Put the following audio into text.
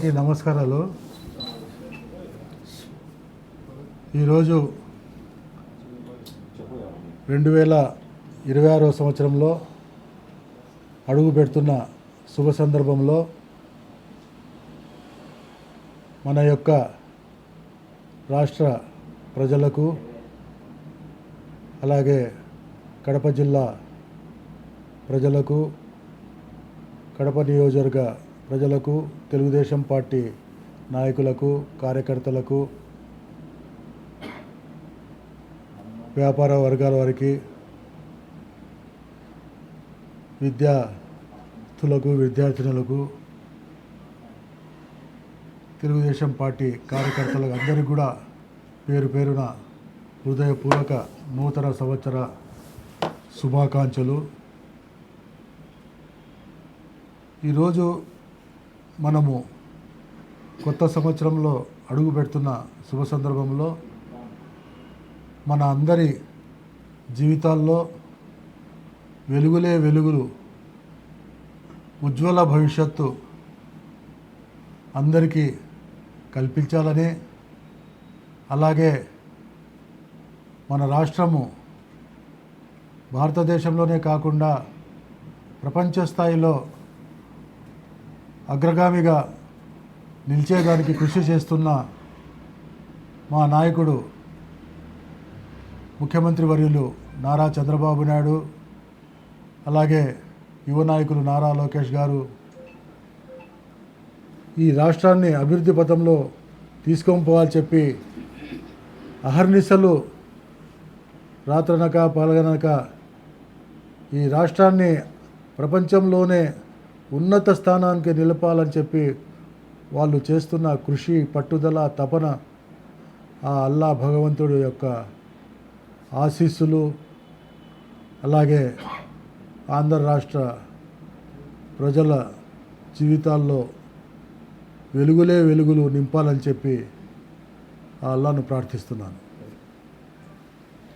అందరికీ నమస్కారాలు. ఈరోజు రెండు వేల ఇరవై ఆరో సంవత్సరంలో అడుగు పెడుతున్న శుభ సందర్భంలో మన యొక్క రాష్ట్ర ప్రజలకు అలాగే కడప జిల్లా ప్రజలకు కడప నియోజకవర్గ ప్రజలకు తెలుగుదేశం పార్టీ నాయకులకు కార్యకర్తలకు వ్యాపార వర్గాల వారికి విద్యార్థులకు విద్యార్థినులకు తెలుగుదేశం పార్టీ కార్యకర్తలకు అందరికీ కూడా పేరు పేరున హృదయపూర్వక నూతన సంవత్సర శుభాకాంక్షలు. ఈరోజు మనము కొత్త సంవత్సరంలో అడుగు పెడుతున్న శుభ సందర్భంలో మన అందరి జీవితాల్లో వెలుగులే వెలుగులు ఉజ్వల భవిష్యత్తు అందరికీ కల్పించాలని అలాగే మన రాష్ట్రము భారతదేశంలోనే కాకుండా ప్రపంచ స్థాయిలో అగ్రగామిగా నిలిచేదానికి కృషి చేస్తున్న మా నాయకుడు ముఖ్యమంత్రి వర్యులు నారా చంద్రబాబు నాయుడు అలాగే యువ నాయకులు నారా లోకేష్ గారు ఈ రాష్ట్రాన్ని అభివృద్ధి పథంలో తీసుకొని పోవాలని చెప్పి అహర్నిశలు రాత్రనక పలగనక ఈ రాష్ట్రాన్ని ప్రపంచంలోనే ఉన్నత స్థానానికి నిలపాలని చెప్పి వాళ్ళు చేస్తున్న కృషి పట్టుదల తపన ఆ అల్లా భగవంతుడు యొక్క ఆశీస్సులు అలాగే ఆంధ్ర రాష్ట్ర ప్రజల జీవితాల్లో వెలుగులే వెలుగులు నింపాలని చెప్పి ఆ అల్లాను ప్రార్థిస్తున్నాను.